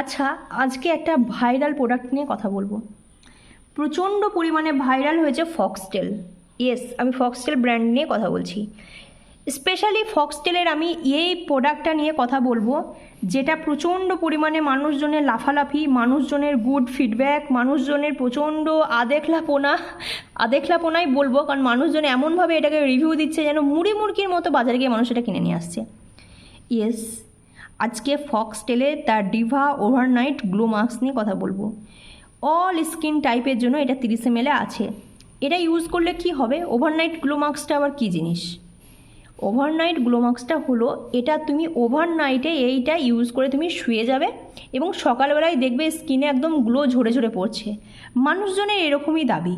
আচ্ছা আজকে একটা ভাইরাল প্রোডাক্ট নিয়ে কথা বলব। প্রচণ্ড পরিমাণে ভাইরাল হয়েছে ফক্সটেল ইয়েস আমি ফক্সটেল ব্র্যান্ড নিয়ে কথা বলছি। স্পেশালি ফক্সটেলের আমি এই প্রোডাক্টটা নিয়ে কথা বলব, যেটা প্রচণ্ড পরিমাণে মানুষজনের লাফালাফি, মানুষজনের গুড ফিডব্যাক মানুষজনের প্রচণ্ড আদেখলাপোনা, আদেখলাপোনাই বলব, কারণ মানুষজন এমনভাবে এটাকে রিভিউ দিচ্ছে যেন মুড়ি মুড়কির মতো বাজারে গিয়ে মানুষ এটা কিনে নিয়ে আসছে। ইয়েস আজকে ফক্সটেলে তার ডিভা ওভারনাইট গ্লো মাস্ক নিয়ে কথা বলব। অল স্কিন টাইপের জন্য এটা তিরিশ এম আছে। এটা ইউজ করলে কি হবে? ওভারনাইট গ্লো মাস্কটা আবার কী জিনিস? ওভারনাইট গ্লো মাস্কটা হলো, এটা তুমি ওভারনাইটে এইটা ইউজ করে তুমি শুয়ে যাবে এবং সকালবেলায় দেখবে স্কিনে একদম গ্লো ঝরে ঝরে পড়ছে। মানুষজনের এরকমই দাবি।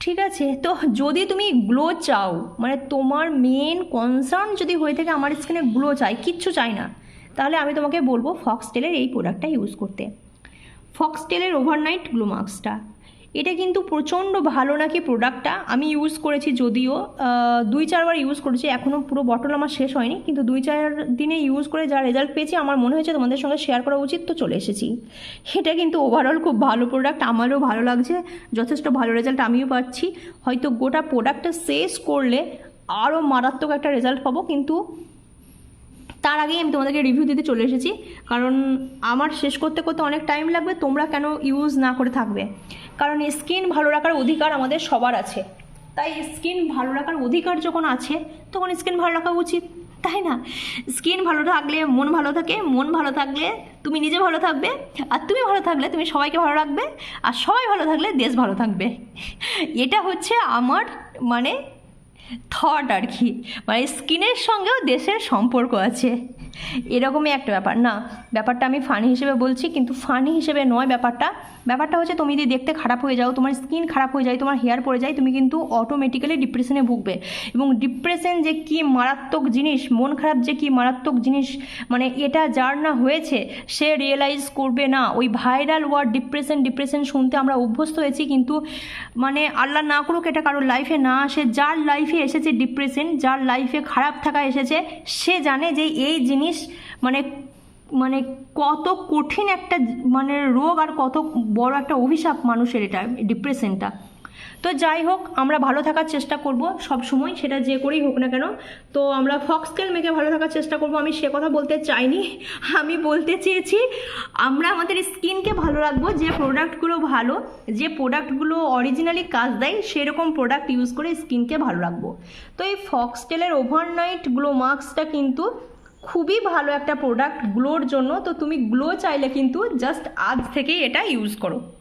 ঠিক আছে? তো যদি তুমি গ্লো চাও মানে তোমার মেন কনসার্ন যদি হয়ে থাকে, আমার স্কিনে গ্লো চাই, কিচ্ছু চাই না। তাহলে আমি তোমাকে বলব ফক্সটেলের এই প্রোডাক্টটা ইউজ করতে। ফক্সটেলের ওভারনাইট গ্লো মাস্কটা এটা কিন্তু প্রচণ্ড ভালো নাকি প্রোডাক্টটা আমি ইউজ করেছি যদিও দুই চারবার ইউজ করেছি এখনও পুরো বটল আমার শেষ হয়নি, কিন্তু দুই চার দিনে ইউজ করে যা রেজাল্ট পেয়েছি, আমার মনে হয়েছে তোমাদের সঙ্গে শেয়ার করা উচিত, তো চলে এসেছি। এটা কিন্তু ওভারঅল খুব ভালো প্রোডাক্ট আমারও ভালো লাগছে, যথেষ্ট ভালো রেজাল্ট আমিও পাচ্ছি। হয়তো গোটা প্রোডাক্টটা শেষ করলে আরও মারাত্মক একটা রেজাল্ট পাবো, কিন্তু তার আগেই আমি তোমাদেরকে রিভিউ দিতে চলে এসেছি। কারণ আমার শেষ করতে করতে অনেক টাইম লাগবে, তোমরা কেন ইউজ না করে থাকবে? কারণ স্কিন ভালো রাখার অধিকার আমাদের সবার আছে। তাই স্কিন ভালো রাখার অধিকার যখন আছে, তখন স্কিন ভালো রাখা উচিত, তাই না? স্কিন ভালো থাকলে মন ভালো থাকে, মন ভালো থাকলে তুমি নিজে ভালো থাকবে, আর তুমি ভালো থাকলে তুমি সবাইকে ভালো রাখবে, আর সবাই ভালো থাকলে দেশ ভালো থাকবে। এটা হচ্ছে আমার মানে থট আর কি। মানে স্কিনের সঙ্গেও দেশের সম্পর্ক আছে। এরকমই একটা ব্যাপার। না, ব্যাপারটা আমি ফানি হিসেবে বলছি, কিন্তু ফানি হিসেবে নয় ব্যাপারটা। ব্যাপারটা হচ্ছে তুমি যদি দেখতে খারাপ হয়ে যাও, তোমার স্কিন খারাপ হয়ে যায়, তোমার হেয়ার পড়ে যায়, তুমি কিন্তু অটোমেটিক্যালি ডিপ্রেশনে ভুগবে। এবং ডিপ্রেশন যে কি মারাত্মক জিনিস, মন খারাপ যে কি মারাত্মক জিনিস মানে এটা যার না হয়েছে, সে রিয়েলাইজ করবে না। ওই ভাইরাল ওয়ার্ড ডিপ্রেশন ডিপ্রেশন শুনতে আমরা অভ্যস্ত হয়েছি, কিন্তু মানে আল্লাহ না করুক এটা কারোর লাইফে না আসে। যার লাইফে এসেছে ডিপ্রেশন যার লাইফে খারাপ থাকা এসেছে, সে জানে যে এই জিনিস মানে মানে কত কঠিন একটা মানে রোগ আর কত বড় একটা অভিশাপ মানুষের এটা ডিপ্রেশনটা তো যাই হোক, আমরা ভালো থাকার চেষ্টা করব সব সময়, সেটা যে করেই হোক না কেন। তো আমরা ফক্সকেল মেখে ভালো থাকার চেষ্টা করব, আমি সে কথা বলতে চাইনি, আমি বলতে চেয়েছি, আমরা আমাদের স্কিনকে ভালো রাখব, যে প্রোডাক্টগুলো ভালো, যে প্রোডাক্টগুলো অরিজিনালি কাজ দেয়, সেরকম প্রোডাক্ট ইউজ করে স্কিনকে ভালো রাখব। তো এই ফক্সটেলের ওভারনাইট গ্লো মাস্কটা কিন্তু খুবই ভালো একটা প্রোডাক্ট গ্লোর জন্য। তো তুমি গ্লো চাইলে কিন্তু জাস্ট আজ থেকেই এটা ইউজ করো।